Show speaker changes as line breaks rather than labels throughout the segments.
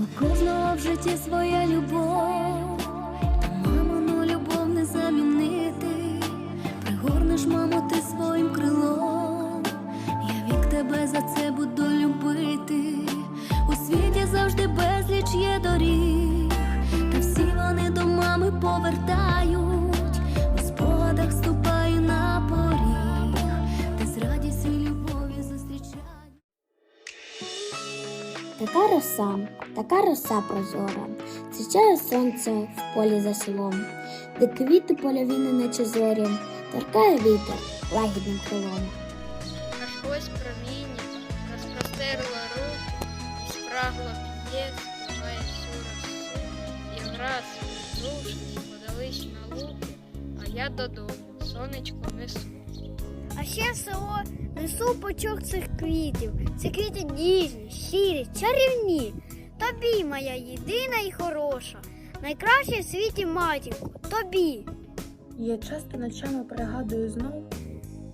У кожного в житті своя любов, мамину любов не замінити. Пригорнеш, маму, ти своїм крилом. Я вік тебе за це буду любити. У світі завжди безліч є доріг, та всі вони до мами повертають.
Така роса, така роса прозора, Січає сонце в полі за селом, де квіти польові наче зорі, торкає вітер лагідним крилом.
Аж ось проміння розпростерла руку, і спрагло п'є, спливає всю росу, і враз відрушені подались на луки, а я додому сонечко несу.
Ще село несу пучок цих квітів. Це квіти ніжні, щирі, чарівні. Тобі, моя єдина і хороша, найкраща в світі матінко, тобі.
Я часто ночами пригадую знов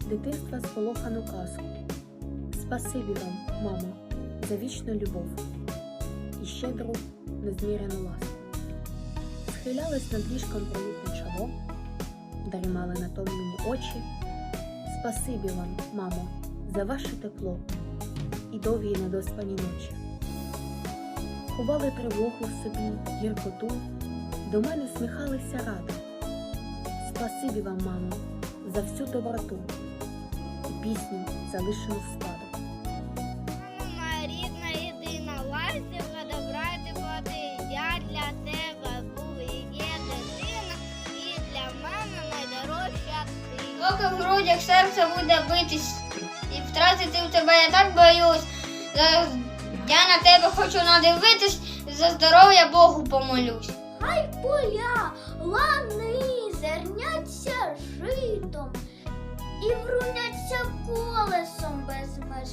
дитинства сполохану казку. Спасибі вам, мамо, за вічну любов і щедру незмірену ласку. Схилялись над ліжком пролітне чоло, дрімали натомлені очі. Спасибі вам, мамо, за ваше тепло і довгі недоспані ночі. Ховали тривогу в собі, гіркоту, до мене сміхалися радо. Спасибі вам, мамо, за всю доброту і пісню, залишену в спадок.
Грудях серце буде битись, і втратити в тебе я так боюсь. Я на тебе хочу надивитись, за здоров'я Богу помолюсь.
Хай поля, лани зерняться житом і вруняться колесом без меж.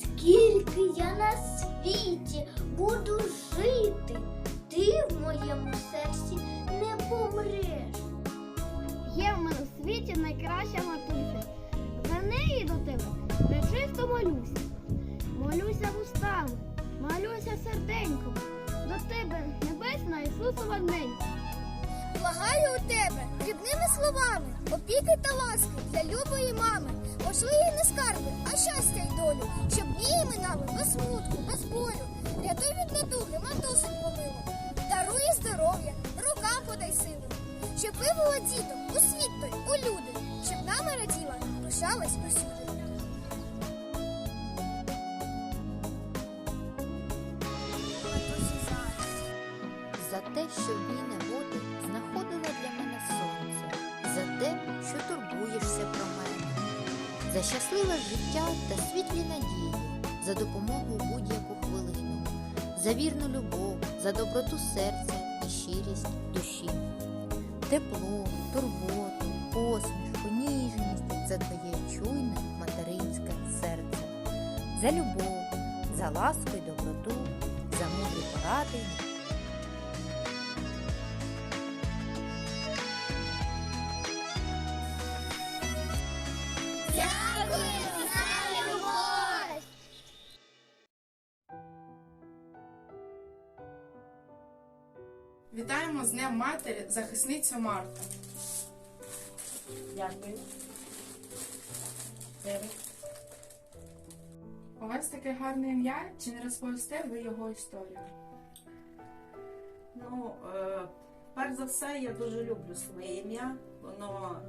Скільки я на світі буду жити, ти в моєму серці не помреш. Є в мене в світі найкраща матуся. За неї до тебе не чисто молюся. Молюся вустами, молюся серденьком. До тебе, небесна Ісусова ненька.
Благаю у тебе дрібними словами, опіки та ласки для любої мами. Можливі не скарби, а щастя й долю, щоб дні минали без смутку, без болю. Рятуй від недуги, матусень помилу. Даруй здоров'я, рукам подай силу. Щоб вивела діток у світ той, у люди, щоб нами раділа, пишалась усюди.
За те, що війне води знаходила для мене сонце, за те, що турбуєшся про мене, за щасливе життя та світлі надії, за допомогу будь-яку хвилину, за вірну любов, за доброту серця і щирість душі, тепло, турботу, посмішку, ніжність за твоє чуйне материнське серце, за любов, за ласку й доброту, за мудрі поради
Вітаємо з Днем Матері захисницю Марту.
Дякую.
У вас таке гарне ім'я, чи не розповісте ви його історію?
Ну, е, перш за все, я дуже люблю своє ім'я. Воно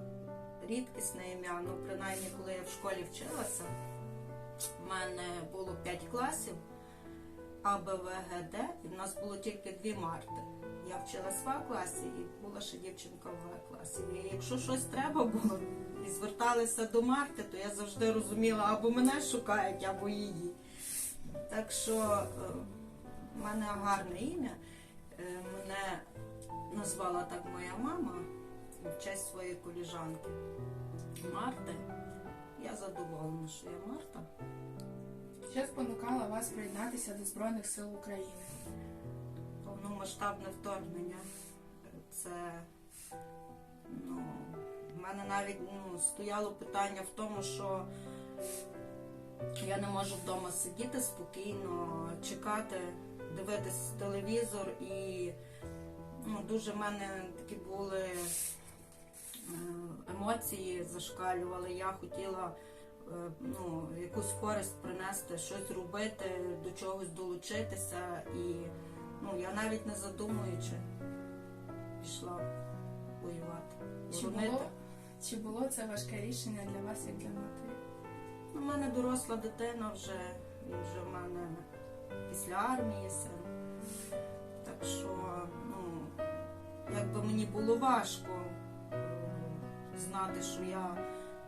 рідкісне ім'я. Ну, принаймні, коли я в школі вчилася, в мене було 5 класів А, Б, В, Г, Д, і в нас було тільки дві Марти. Я вчилась в А класі і була ще дівчинка в В класі. І якщо щось треба було і зверталися до Марти, то я завжди розуміла, або мене шукають, або її. Так що е, в мене гарне ім'я. Е, Мене назвала так моя мама в честь своєї коліжанки Марти. Я задоволена, що я Марта.
Що спонукало вас приєднатися до Збройних сил України?
Повномасштабне вторгнення. Це ну, в мене навіть ну, стояло питання в тому, що я не можу вдома сидіти спокійно, чекати дивитись телевізор і ну, дуже в мене такі були е, емоції зашкалювали. Я хотіла е, ну, якусь користь принести, щось робити, до чогось долучитися. І ну, я навіть не задумуючи пішла воювати.
Чи
боронити.
було, чи було це важке рішення для вас як для матері?
У мене доросла дитина вже, він вже в мене після армії син. Так що, ну, якби мені було важко е, знати, що я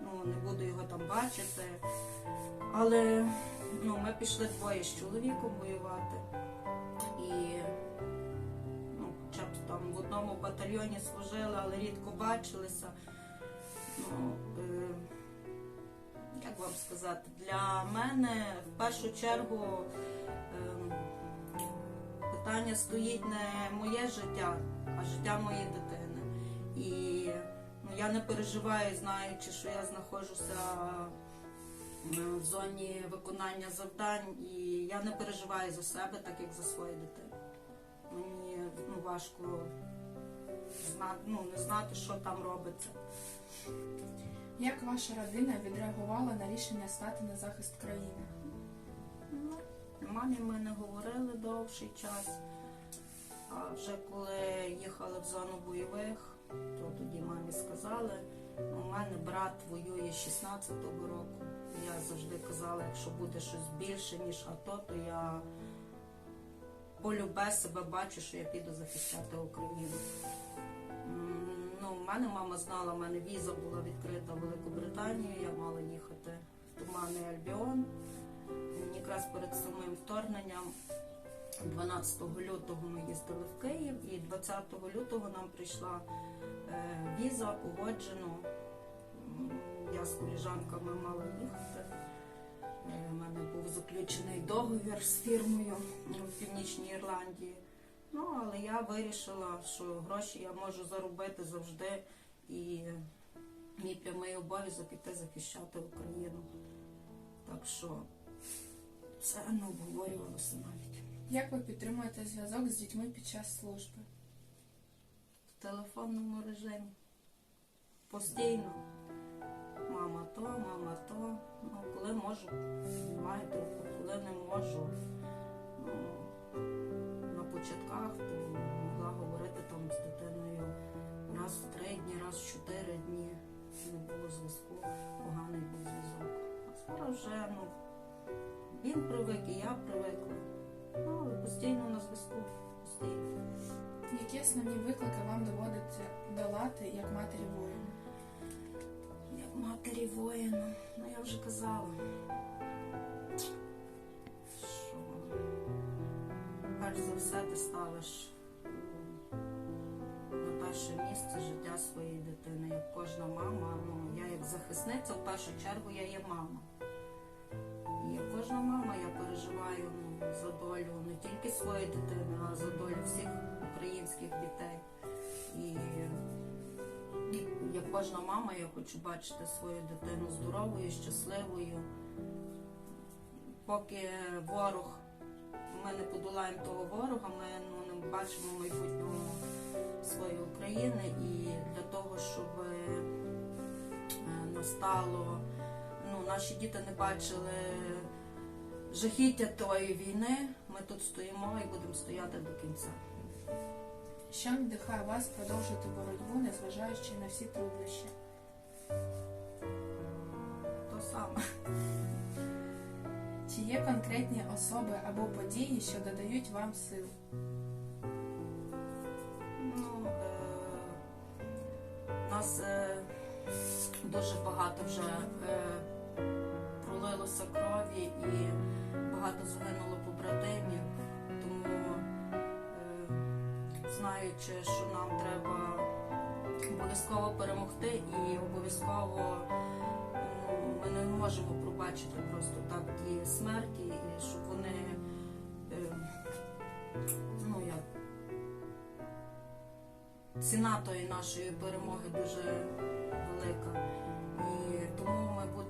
ну, не буду його там бачити. Але ну, ми пішли двоє з чоловіком воювати. І там в одному батальйоні служили, але рідко бачилися. Ну, е, як вам сказати, для мене в першу чергу ем, питання стоїть не моє життя, а життя моєї дитини. І ну, я не переживаю, знаючи, що я знаходжуся е, в зоні виконання завдань, і я не переживаю за себе, так як за свою дитину. Важко знати, ну, не знати, що там робиться.
Як ваша родина відреагувала на рішення стати на захист країни?
Ну, Мамі ми не говорили довший час. А вже коли їхали в зону бойових, то тоді мамі сказали, у мене брат воює з 16-го року. Я завжди казала, якщо буде щось більше, ніж АТО, то я полюбе себе бачу, що я піду захищати Україну. Ну, в мене мама знала, в мене віза була відкрита в Великобританію, я мала їхати в Туманний Альбіон. Якраз перед самим вторгненням 12 лютого ми їздили в Київ і 20 лютого нам прийшла е, віза погоджено. Я з коліжанками мала їхати. У мене був заключений договір з фірмою в Північній Ірландії. Ну, але я вирішила, що гроші я можу заробити завжди і мій прямий обов'язок іти захищати Україну. Так що це не обговорювалося навіть.
Як ви підтримуєте зв'язок з дітьми під час служби?
В телефонному режимі. Постійно. Мама то, мама то. Ну, коли можу, знімаю трубку, коли не можу. Ну, на початках то могла говорити там з дитиною раз в три дні, раз в чотири дні. Не було зв'язку, поганий був зв'язок. А зараз вже ну, він привик і я привикла. Ну, постійно на зв'язку. Постійно.
Які основні виклики вам доводиться долати як матері воїна?
Матері воїна, ну я вже казала, що перш за все ти ставиш на перше місце життя своєї дитини, як кожна мама. Ну, я як захисниця, в першу чергу я є мама. І як кожна мама я переживаю ну, за долю не тільки своєї дитини, а за долю всіх українських дітей. І як кожна мама, я хочу бачити свою дитину здоровою, щасливою. Поки ворог, ми не подолаємо того ворога, ми ну, не бачимо майбутнього своєї України. І для того, щоб е, настало, ну, наші діти не бачили жахіття тої війни, ми тут стоїмо і будемо стояти до кінця.
Що надихає вас продовжити боротьбу, незважаючи на всі труднощі?
То саме.
Чи є конкретні особи або події, що додають вам сил?
Ну, е, у нас е, дуже багато вже е, пролилося крові і багато загинуло побратимів. Тому, е, знаючи, що нам треба обов'язково перемогти і обов'язково ми не можемо пробачити просто так ті смерті, і щоб вони е, ну як ціна тої нашої перемоги дуже велика. І тому ми будемо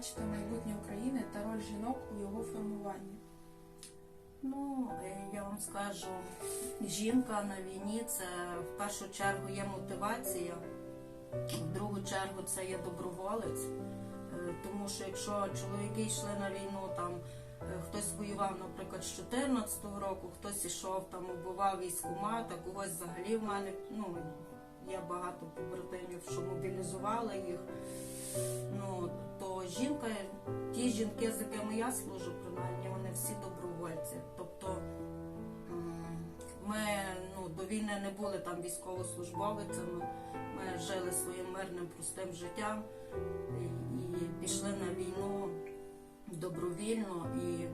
бачите майбутнє України та роль жінок у його формуванні?
Ну, е, я вам скажу, жінка на війні це в першу чергу є мотивація, в другу чергу це є доброволець. Е, Тому що якщо чоловіки йшли на війну, там е, хтось воював, наприклад, з 14-го року, хтось ішов там, убивав військкомат, а когось взагалі в мене ну, є багато побратимів, що мобілізували їх. Ну, то жінка, ті жінки, з якими я служу, принаймні, вони всі добровольці. Тобто ми ну, до війни не були там військовослужбовицями, ми жили своїм мирним простим життям і, і пішли на війну добровільно і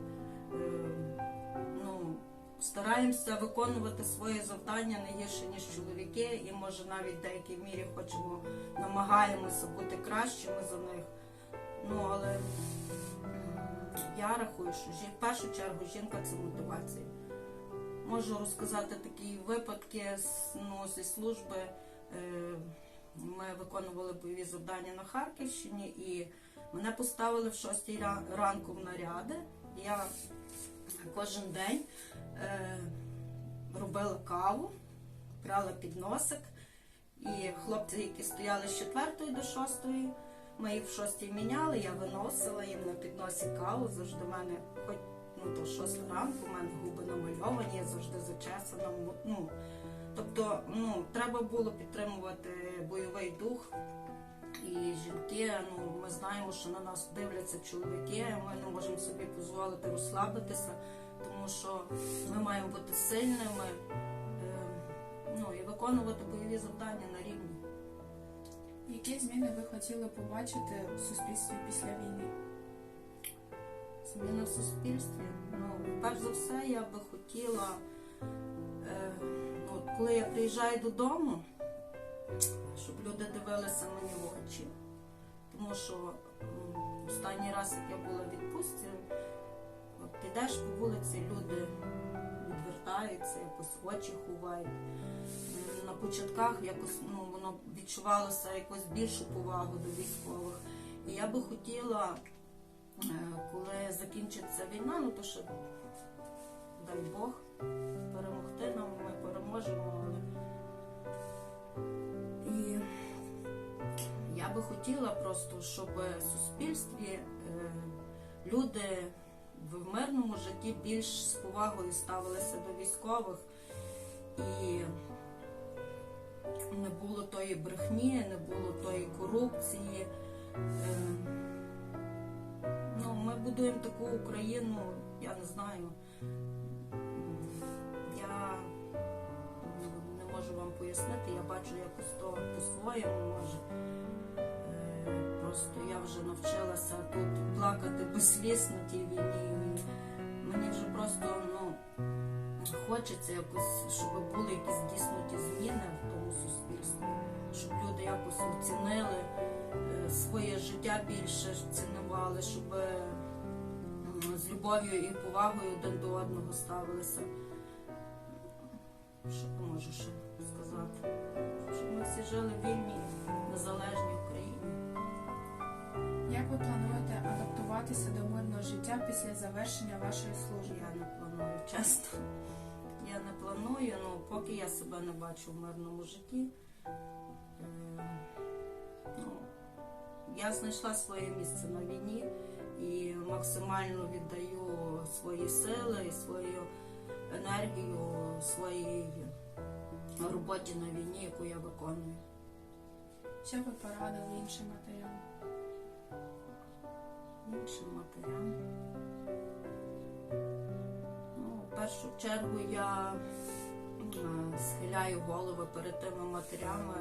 е, стараємося виконувати свої завдання не гірше, ніж чоловіки, і може навіть в деякій мірі хочемо, намагаємося бути кращими за них. Ну, але я рахую, що в першу чергу жінка це мотивація. Можу розказати такі випадки ну, зі служби. Е, Ми виконували бойові завдання на Харківщині і мене поставили в 6 ранку в наряди. Я кожен день робила каву, брала підносик. І хлопці, які стояли з 4 до 6, ми їх в 6 міняли, я виносила їм на підносі каву. Завжди в мене, хоч ну, то 6 ранку, у мене губи намальовані, я завжди зачесана. Ну, тобто, ну, треба було підтримувати бойовий дух. І жінки, ну ми знаємо, що на нас дивляться чоловіки, ми не можемо собі дозволити розслабитися, тому що ми маємо бути сильними е, ну, і виконувати бойові завдання на рівні.
Які зміни ви хотіли побачити у суспільстві після війни?
Зміни в суспільстві. Ну, перш за все, я би хотіла, е, ну, от коли я приїжджаю додому, щоб люди дивилися мені в очі. Тому що останній раз, як я була в відпустці, от підеш по вулиці, люди відвертаються, якось очі ховають. На початках якось ну, воно відчувалося якось більшу повагу до військових. І я би хотіла Е, коли закінчиться війна, ну то що дай Бог перемогти нам, ми переможемо. І я би хотіла просто, щоб в суспільстві е, люди в мирному житті більш з повагою ставилися до військових і не було тої брехні, не було тої корупції. Е, Ну, ми будуємо таку Україну, я не знаю. Я не можу вам пояснити, я бачу якось то по-своєму, може. Просто я вже навчилася тут плакати без сліз на тій війні. Мені вже просто ну, хочеться якось, щоб були якісь дійсно ті зміни в тому суспільстві, щоб люди якось оцінили е, своє життя більше цінували, щоб е, з любов'ю і повагою один до одного ставилися. Що можу ще сказати? Щоб ми всі жили в вільній, незалежній Україні.
Як ви плануєте адаптуватися до мирного життя після завершення вашої служби?
Я не планую, чесно. Я не планую, ну поки я себе не бачу в мирному житті. Е, ну, я знайшла своє місце на війні і максимально віддаю свої сили і свою енергію своїй роботі на війні, яку я виконую.
Що ви порадили іншим матерям?
Іншим матерям. Ну, в першу чергу я е, схиляю голови перед тими матерями,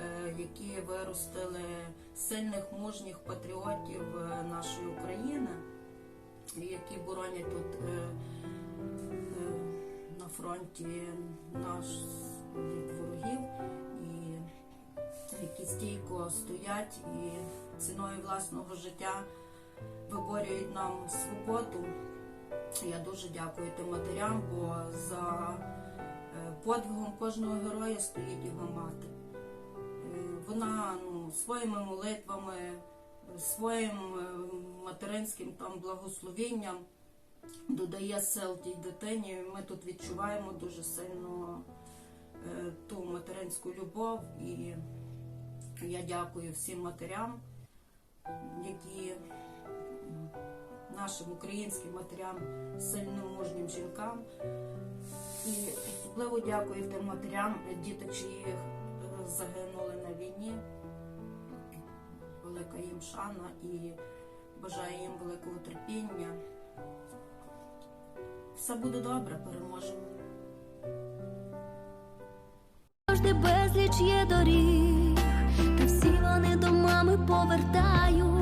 е, які виростили сильних мужніх патріотів е, нашої України, які боронять тут на фронті наш від ворогів. Які стійко стоять і ціною власного життя виборюють нам свободу. Я дуже дякую тим матерям, бо за е, подвигом кожного героя стоїть його мати. Е, Вона ну, своїми молитвами, своїм е, материнським там благословінням додає сил тій дитині. Ми тут відчуваємо дуже сильно ту материнську любов. І я дякую всім матерям, які нашим українським матерям, сильним мужнім жінкам. І особливо дякую тим матерям, діти, чиї е, загинули на війні. Велика їм шана і бажаю їм великого терпіння. Все буде добре, переможемо.
Безліч є доріг, та всі вони до мами повертають.